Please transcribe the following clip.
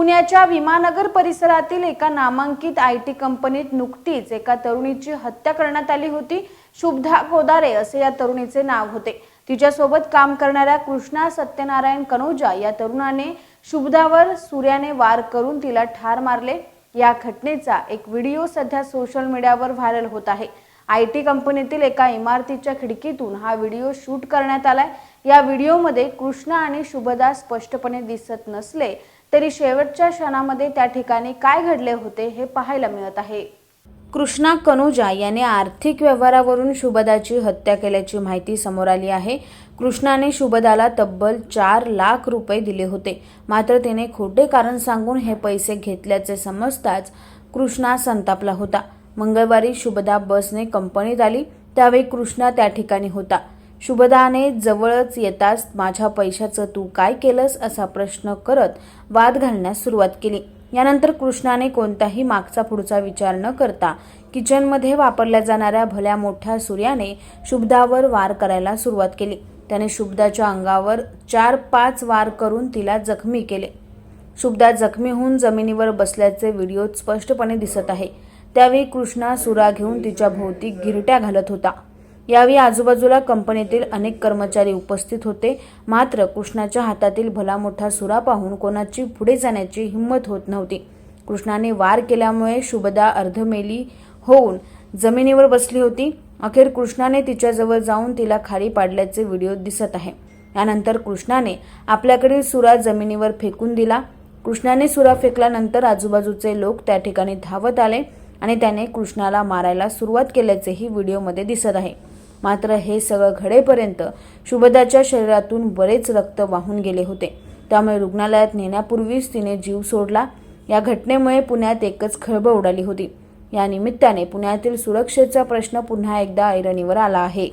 पुण्याच्या विमानगर परिसरातील एका नामांकित आय टी कंपनीत नुकतीच एका तरुणीची हत्या करण्यात आली होती. शुभधा कोदारे असे या तरुणीचे नाव होते. तिच्यासोबत काम करणाऱ्या कृष्णा सत्यनारायण कनोजा या तरुणाने शुभदावर सूर्याने वार करून तिला ठार मारले. या घटनेचा एक व्हिडिओ सध्या सोशल मीडियावर व्हायरल होत आहे. आय टी कंपनीतील एका इमारतीच्या खिडकीतून हा व्हिडिओ शूट करण्यात आलाय. या व्हिडिओमध्ये कृष्णा आणि शुभदा स्पष्टपणे दिसत नसले तरी शेवटच्या क्षणामध्ये त्या ठिकाणी काय घडले होते हे पाहायला मिळत आहे. कृष्णा कनुजा याने आर्थिक व्यवहारावरून शुभदाची हत्या केल्याची माहिती समोर आली आहे. कृष्णाने शुभदाला तब्बल चार लाख रुपये दिले होते. मात्र तिने खोटे कारण सांगून हे पैसे घेतल्याचे समजताच कृष्णा संतापला होता. मंगळवारी शुभदा बसने कंपनीत आली. त्यावेळी कृष्णा त्या ठिकाणी होता. शुभदाने जवळच येताच माझ्या पैशाचं तू काय केलंस असा प्रश्न करत वाद घालण्यास सुरुवात केली. यानंतर कृष्णाने कोणताही मागचा पुढचा विचार न करता किचनमध्ये वापरल्या जाणाऱ्या भल्या मोठ्या सूर्याने शुभदावर वार करायला सुरुवात केली. त्याने शुभदाच्या अंगावर चार पाच वार करून तिला जखमी केले. शुभदा जखमी होऊन जमिनीवर बसल्याचे व्हिडिओत स्पष्टपणे दिसत आहे. त्यावेळी कृष्णा सुरा घेऊन तिच्या भोवती गिरट्या घालत होता. यावेळी आजूबाजूला कंपनीतील अनेक कर्मचारी उपस्थित होते. मात्र कृष्णाच्या हातातील भला मोठा सुरा पाहून कोणाची पुढे जाण्याची हिंमत होत नव्हती. कृष्णाने वार केल्यामुळे शुभदा अर्धमेली होऊन जमिनीवर बसली होती. अखेर कृष्णाने तिच्याजवळ जाऊन तिला खाली पाडल्याचे व्हिडिओ दिसत आहे. यानंतर कृष्णाने आपल्याकडील सुरा जमिनीवर फेकून दिला. कृष्णाने सुरा फेकल्यानंतर आजूबाजूचे लोक त्या ठिकाणी धावत आले आणि त्याने कृष्णाला मारायला सुरुवात केल्याचेही व्हिडिओमध्ये दिसत आहे. मात्र हे सगळं घडेपर्यंत शुभदाच्या शरीरातून बरेच रक्त वाहून गेले होते. त्यामुळे रुग्णालयात नेण्यापूर्वीच तिने जीव सोडला. या घटनेमुळे पुण्यात एकच खळबळ उडाली होती. या निमित्ताने पुण्यातील सुरक्षेचा प्रश्न पुन्हा एकदा ऐरणीवर आला आहे.